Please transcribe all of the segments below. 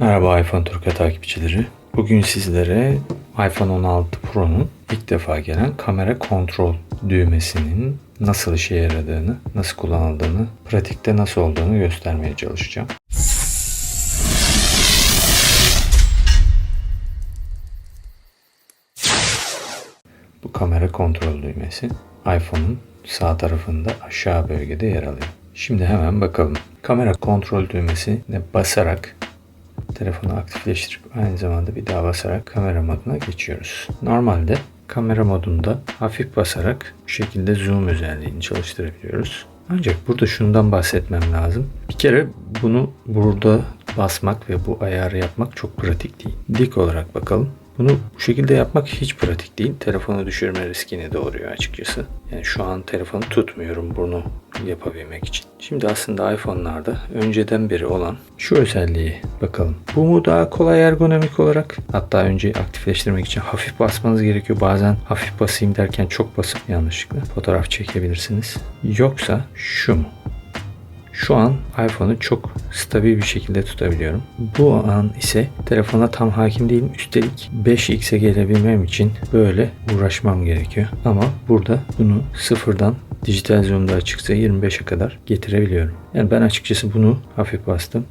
Merhaba iPhone Turka takipçileri. Bugün sizlere iPhone 16 Pro'nun ilk defa gelen kamera kontrol düğmesinin nasıl işe yaradığını, nasıl kullanıldığını, pratikte nasıl olduğunu göstermeye çalışacağım. Bu kamera kontrol düğmesi iPhone'un sağ tarafında aşağı bölgede yer alıyor. Şimdi hemen bakalım. Kamera kontrol düğmesine basarak telefonu aktifleştirip aynı zamanda bir daha basarak kamera moduna geçiyoruz. Normalde kamera modunda hafif basarak bu şekilde zoom özelliğini çalıştırabiliyoruz. Ancak burada şundan bahsetmem lazım. Bir kere bunu burada basmak ve bu ayarı yapmak çok pratik değil. Dik olarak bakalım. Bunu bu şekilde yapmak hiç pratik değil. Telefonu düşürme riskini doğuruyor açıkçası. Yani şu an telefonu tutmuyorum bunu yapabilmek için. Şimdi aslında iPhone'larda önceden beri olan şu özelliği bakalım. Bu mu daha kolay ergonomik olarak? Hatta önce aktifleştirmek için hafif basmanız gerekiyor. Bazen hafif basayım derken çok basıp yanlışlıkla fotoğraf çekebilirsiniz. Yoksa şu mu? Şu an iPhone'u çok stabil bir şekilde tutabiliyorum. Bu an ise telefona tam hakim değilim. Üstelik 5x'e gelebilmem için böyle uğraşmam gerekiyor. Ama burada bunu sıfırdan dijital zoom'da açıksa 25'e kadar getirebiliyorum. Yani ben açıkçası bunu hafif bastım.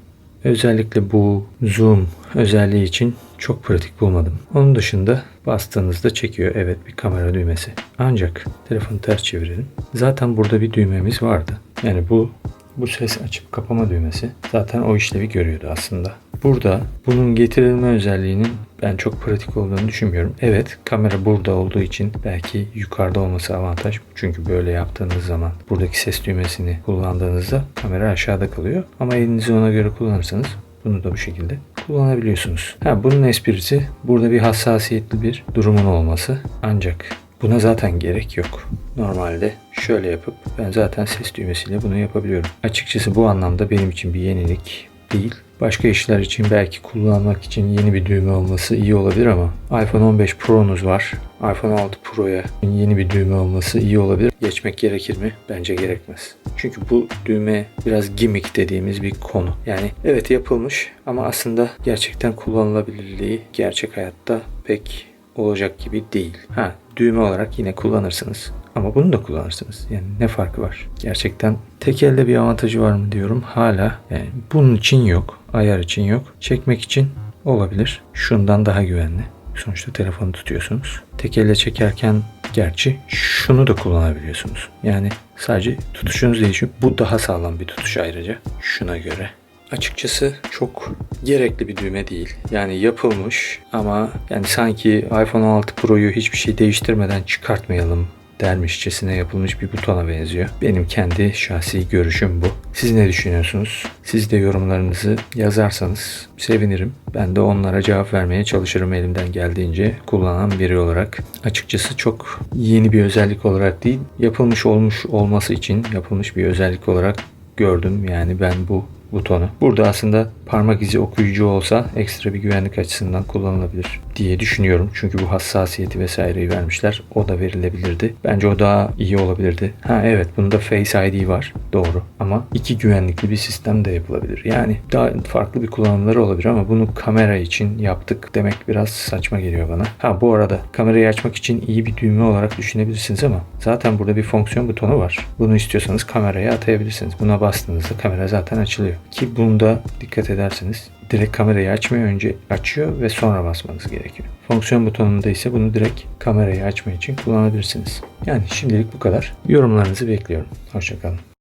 Özellikle bu zoom özelliği için çok pratik bulmadım. Onun dışında bastığınızda çekiyor. Evet bir kamera düğmesi. Ancak telefonu ters çevirelim. Zaten burada bir düğmemiz vardı. Yani bu bu ses açıp kapama düğmesi zaten o işlevi görüyordu aslında. Burada bunun getirilme özelliğinin ben çok pratik olduğunu düşünmüyorum. Evet kamera burada olduğu için belki yukarıda olması avantaj. Çünkü böyle yaptığınız zaman buradaki ses düğmesini kullandığınızda kamera aşağıda kalıyor. Ama elinizi ona göre kullanırsanız bunu da bu şekilde kullanabiliyorsunuz. Ha, bunun esprisi burada bir hassasiyetli bir durumun olması. Ancak Buna zaten gerek yok. Normalde şöyle yapıp ben zaten ses düğmesiyle bunu yapabiliyorum. Açıkçası bu anlamda benim için bir yenilik değil. Başka işler için belki kullanmak için yeni bir düğme olması iyi olabilir ama iPhone 15 Pro'nuz var. iPhone 6 Pro'ya yeni bir düğme olması iyi olabilir. Geçmek gerekir mi? Bence gerekmez. Çünkü bu düğme biraz gimmick dediğimiz bir konu. Yani evet yapılmış ama aslında gerçekten kullanılabilirliği gerçek hayatta pek olacak gibi değil. Ha düğme olarak yine kullanırsınız. Ama bunu da kullanırsınız. Yani ne farkı var? Gerçekten tek elde bir avantajı var mı diyorum. Hala yani bunun için yok. Ayar için yok. Çekmek için olabilir. Şundan daha güvenli. Sonuçta telefonu tutuyorsunuz. Tek elle çekerken gerçi şunu da kullanabiliyorsunuz. Yani sadece tutuşunuz değişiyor. Bu daha sağlam bir tutuş ayrıca. Şuna göre. Açıkçası çok gerekli bir düğme değil. Yani yapılmış ama yani sanki iPhone 16 Pro'yu hiçbir şey değiştirmeden çıkartmayalım dermişçesine yapılmış bir butona benziyor. Benim kendi şahsi görüşüm bu. Siz ne düşünüyorsunuz? Siz de yorumlarınızı yazarsanız sevinirim. Ben de onlara cevap vermeye çalışırım elimden geldiğince kullanan biri olarak. Açıkçası çok yeni bir özellik olarak değil, yapılmış olmuş olması için yapılmış bir özellik olarak gördüm. Yani ben bu butonu. Burada aslında parmak izi okuyucu olsa ekstra bir güvenlik açısından kullanılabilir diye düşünüyorum. Çünkü bu hassasiyeti vesaireyi vermişler. O da verilebilirdi. Bence o daha iyi olabilirdi. Ha evet bunda Face ID var. Doğru. Ama iki güvenlikli bir sistem de yapılabilir. Yani daha farklı bir kullanımları olabilir ama bunu kamera için yaptık demek biraz saçma geliyor bana. Ha bu arada kamerayı açmak için iyi bir düğme olarak düşünebilirsiniz ama zaten burada bir fonksiyon butonu var. Bunu istiyorsanız kameraya atayabilirsiniz. Buna bastığınızda kamera zaten açılıyor. Ki bunda dikkat ederseniz direkt kamerayı açmıyor önce açıyor ve sonra basmanız gerekiyor. Fonksiyon butonunda ise bunu direkt kamerayı açma için kullanabilirsiniz. Yani şimdilik bu kadar. Yorumlarınızı bekliyorum. Hoşçakalın.